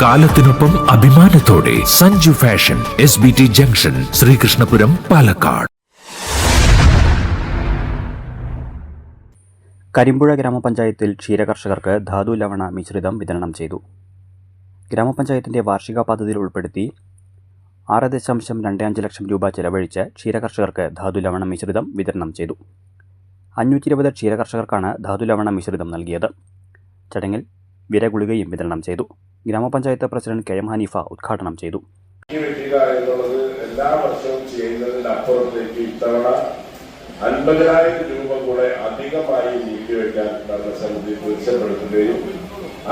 കാലത്തിനൊപ്പം അഭിമാനത്തോടെ Sanju fashion S B T junction Sreekrishnapuram Palakkad. Karimpuzha ഗ്രാമപഞ്ചായത്തിൽ ക്ഷീരകർഷകർക്ക് ധാതു ലവണ മിശ്രിതം വിതരണം ചെയ്തു. ഗ്രാമപഞ്ചായത്തിന്റെ വാർഷിക പദ്ധതിയിൽ ഉൾപ്പെടുത്തി ആറ് ദശാംശം രണ്ട് അഞ്ച് ലക്ഷം രൂപ ചെലവഴിച്ച് ക്ഷീരകർഷകർക്ക് ധാതു ലവണ മിശ്രിതം വിതരണം ചെയ്തു. അഞ്ഞൂറ്റി ഇരുപത് ക്ഷീരകർഷകർക്കാണ് ധാതു ലവണ മിശ്രിതം നൽകിയത്. ചടങ്ങിൽ വിരഗുളികയും വിതരണം ചെയ്തു. ഗ്രാമപഞ്ചായത്ത് പ്രസിഡന്റ് കെ എം ഹനീഫ ഉദ്ഘാടനം ചെയ്തു. ഈ വെട്ടുക എന്നുള്ളത് എല്ലാ വർഷവും ചെയ്യുന്നതിനപ്പുറത്തേക്ക് ഇത്തവണ അൻപതിനായിരം രൂപ കൂടെ അധികമായി നീക്കിവെക്കാൻ ഭരണസമിതി തീർച്ചപ്പെടുത്തുകയും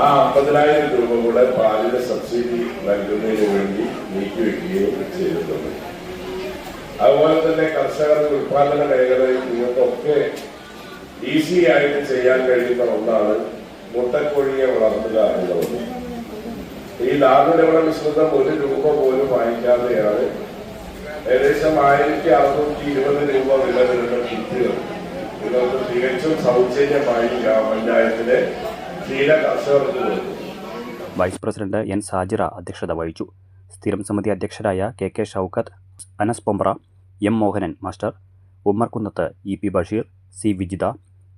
ആ അമ്പതിനായിരം രൂപ കൂടെ പാലിന് സബ്സിഡി നൽകുന്നതിന് വേണ്ടി നീക്കിവെക്കുകയും ചെയ്തിട്ടുണ്ട്. അതുപോലെ തന്നെ കർഷകരുടെ ഉത്പാദന മേഖലയിൽ നിങ്ങൾക്കൊക്കെ ഈസി ആയിട്ട് ചെയ്യാൻ കഴിയുന്ന ഒന്നാണ് മുട്ടക്കോഴിയെ വളർത്തുക എന്നുള്ളത്. ഈ ലാഭലവണ മിശ്രിതം ഒരു രൂപ പോലും വാങ്ങിക്കാതെയാണ് ഏകദേശം ആയിരത്തി അറുന്നൂറ്റി ഇരുപത് രൂപ വില വരുന്ന കിറ്റുകൾ നിങ്ങൾക്ക് തികച്ചും സൗജന്യമായി ഗ്രാമപഞ്ചായത്തിലെ ക്ഷീര കർഷകർക്ക് കൊടുക്കും വൈസ് പ്രസിഡന്റ് എൻ സാജിറ അധ്യക്ഷത വഹിച്ചു. സ്ഥിരം സമിതി അധ്യക്ഷരായ K K Shoukath Anas Pombra M Mohanan master Ummer Kunnath E P Basheer C Vijitha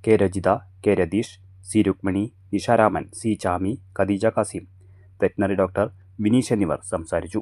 K Rajitha K Ratheesh C Rukmini Nisharaman C Chami Khadeeja Kasim veterinary doctor Vineesh എന്നിവർ സംസാരിച്ചു